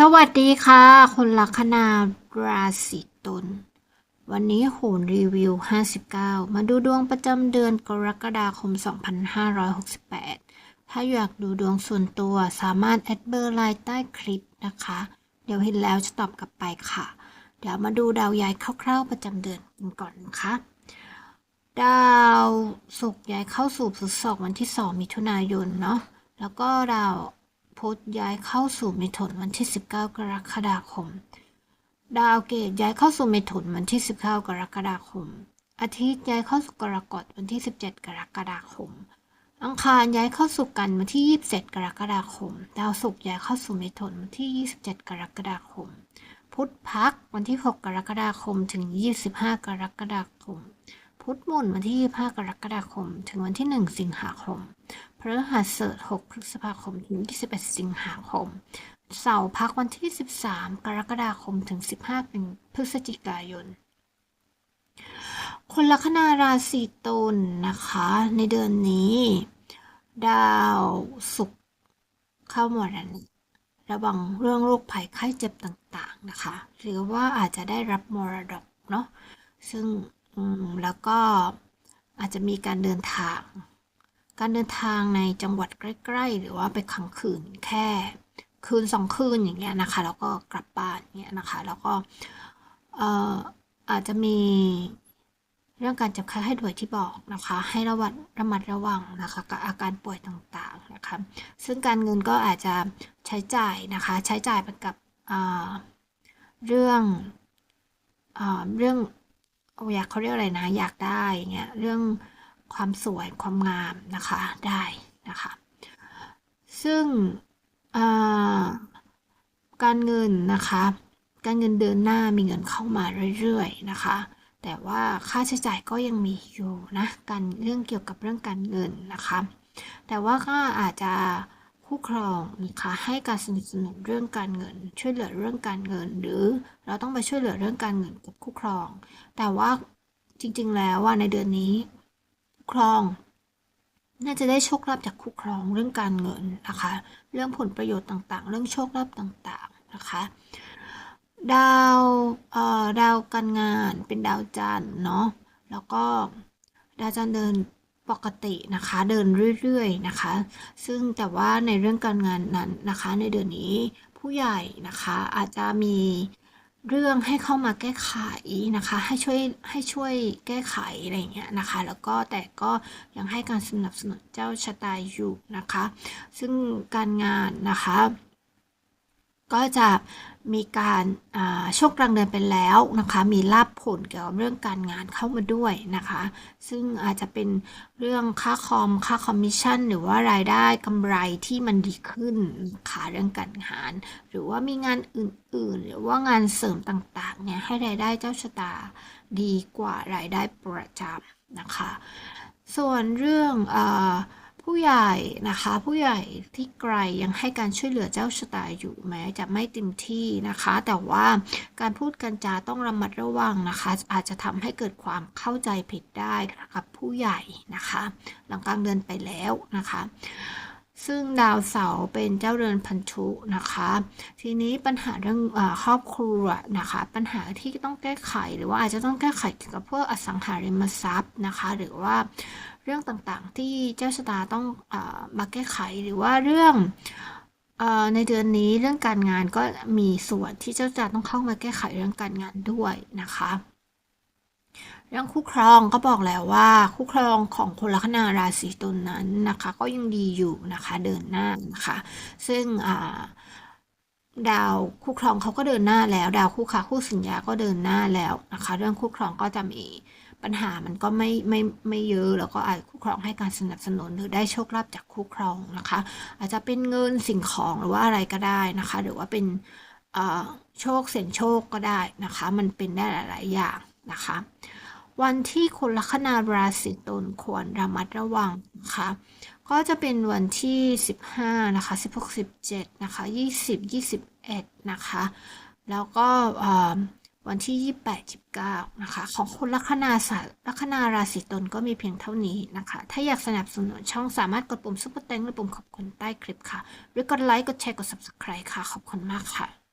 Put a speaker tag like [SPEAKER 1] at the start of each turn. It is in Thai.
[SPEAKER 1] สวัสดีค่ะ คนลัคนาราศีตุลวันนี้โหนรีวิว 59 มาดูดวงประจำเดือนกรกฎาคม 2568 ถ้าอยากดูดวงส่วนตัวสามารถแอดเบอร์ไลน์ใต้คลิปนะคะ เดี๋ยวเห็นแล้วจะตอบกลับไปค่ะ เดี๋ยวมาดูดาวย้ายคร่าวๆประจำเดือนกันก่อนนะคะดาวศุกร์ย้ายเข้าสู่พฤษภวันที่ 2 มิถุนายนเนาะแล้วก็ดาว พุธย้ายเข้าสู่มิถุนวันที่ 19 กรกฎาคม ดาวเกตย้ายเข้าสู่มิถุนวันที่ 19 กรกฎาคม อาทิตย์ย้ายเข้าสู่กรกฎวันที่ 17 กรกฎาคม อังคารย้ายเข้าสู่กันวันที่ 27 กรกฎาคม ดาวศุกร์ย้ายเข้าสู่มิถุนวันที่ 27 กรกฎาคม พุธพักวันที่ 6 กรกฎาคมถึง 25 กรกฎาคมพุธหมุนวันที่ 25 กรกฎาคม ถึงวันที่ 1 สิงหาคม พฤหัสเสด6พฤษภาคมถึง 21 สิงหาคม เสาร์พักวันที่ 13 กรกฎาคมถึง 15เป็นพฤศจิกายน คนลัคนาราศีตุลนะคะ ในเดือนนี้ ดาวศุกร์เข้ามรณะระวังเรื่องโรคภัยไข้เจ็บต่างๆนะคะ หรือว่าอาจจะได้รับมรดกเนาะซึ่งแล้วก็อาจจะมีการเดินทาง การเดินทางในจังหวัดใกล้ ๆ หรือว่าไปค้างคืนแค่คืนสองคืนอย่างเงี้ยนะคะ แล้วก็กลับบ้านเงี้ยนะคะ แล้วก็เอ่ออาจจะมีเรื่องการเจ็บไข้ให้ด่วยที่บอกนะคะ ให้ระวัดระมัดระวังนะคะกับอาการป่วยต่างๆนะคะซึ่งการเงินก็อาจจะใช้จ่ายนะคะ ใช้จ่ายไปกับอ่าเรื่องอ่าเรื่องอยากเขาเรียกอะไรนะ อยากได้เงี้ยเรื่อง ความสวยความงามนะคะได้นะคะ ซึ่งการเงินนะคะ การเงินเดินหน้ามีเงินเข้ามาเรื่อยๆนะคะ แต่ว่าค่าใช้จ่ายก็ยังมีอยู่นะการเรื่องเกี่ยวกับเรื่องการเงินนะคะ แต่ว่าก็อาจจะคู่ครองนะคะให้การสนับสนุนเรื่องการเงิน ช่วยเหลือเรื่องการเงิน หรือเราต้องไปช่วยเหลือเรื่องการเงินกับคู่ครอง แต่ว่าจริงๆแล้วว่าในเดือนนี้ ครอง น่าจะได้โชคลาภจากคู่ครองเรื่องการเงินนะคะ เรื่องผลประโยชน์ต่างๆ เรื่องโชคลาภต่างๆนะคะ ดาวเอ่อดาวการงานเป็นดาวจันทร์เนาะแล้วก็ดาวจันทร์เดินปกตินะคะเดินเรื่อยๆนะคะ ซึ่งแต่ว่าในเรื่องการงานนั้นนะคะ ในเดือนนี้ผู้ใหญ่นะคะอาจจะมี เรื่องให้เข้ามาแก้ไขนะคะ ให้ช่วยให้ช่วยแก้ไขอะไรเงี้ยนะคะ แล้วก็แต่ก็ยังให้การสนับสนุนเจ้าชะตาอยู่นะคะ ซึ่งการงานนะคะ ก็จะ มีการโชคกลางเดือนไปแล้วนะคะ มีลาบผลเกี่ยวกับเรื่องการงานเข้ามาด้วยนะคะ ซึ่งอาจจะเป็นเรื่องค่าคอม ค่าคอมมิชชั่น หรือว่ารายได้กำไรที่มันดีขึ้นค่ะเรื่องการงาน หรือว่ามีงานอื่นๆ หรือว่างานเสริมต่างๆเนี่ยให้รายได้เจ้าชะตาดีกว่ารายได้ประจำนะคะ ส่วนเรื่องอ ผู้ใหญ่นะคะ ผู้ใหญ่ที่ไกลยังให้การช่วยเหลือเจ้าชะตาอยู่แม้จะไม่เต็มที่นะคะ แต่ว่าการพูดกันจาต้องระมัดระวังนะคะ อาจจะทำให้เกิดความเข้าใจผิดได้กับผู้ใหญ่นะคะ หลังกลางเดือนไปแล้วนะคะ ซึ่งดาวเสาร์เป็นเจ้าเรือนพันธุนะคะ ทีนี้ปัญหาเรื่องอครอบครัวนะคะ ปัญหาที่ต้องแก้ไขหรือว่าอาจจะต้องแก้ไขเกี่ยวกับพวกอสังหาริมทรัพย์นะคะ หรือว่าเรื่องต่างๆที่เจ้าชะตาต้องอมาแก้ไขหรือว่าเรื่องในเดือนนี้เรื่องการงานก็มีส่วนที่เจ้าชะตาต้องเข้ามาแก้ไขเรื่องการงานด้วยนะคะ เรื่องคู่ครองก็บอกแล้วว่าคู่ครองของคนลัคนาราศีตุลนนั้นนะคะ ก็ยังดีอยู่นะคะเดินหน้านะคะ ซึ่งดาวคู่ครองเขาก็เดินหน้าแล้ว ดาวคู่ค้าคู่สัญญาก็เดินหน้าแล้วนะคะ เรื่องคู่ครองก็จะมีปัญหามันก็ไม่ไม่ไม่เยอะแล้วก็อาจคู่ครองให้การสนับสนุนหรือได้โชคลาภจากคู่ครองนะคะ อาจจะเป็นเงินสิ่งของหรือว่าอะไรก็ได้นะคะ หรือว่าเป็นโชคเสี่ยงโชคก็ได้นะคะ มันเป็นได้หลาย ๆ อย่างนะคะ วันที่คนลัคนาราศีตุลควรระมัดระวังนะคะก็จะเป็นวันที่ 15 นะคะ 16 17 นะคะ 20 21 นะคะ แล้วก็วันที่ 28 29 นะคะ ของคุณลัคนาสาลัคนาราศีตุลก็มีเพียงเท่านี้นะคะ ถ้าอยากสนับสนุนช่องสามารถกดปุ่มซุปเปอร์แตงหรือปุ่มขอบคุณใต้คลิปค่ะ หรือกดไลค์ กดแชร์ กด subscribe ค่ะ ขอบคุณมากค่ะ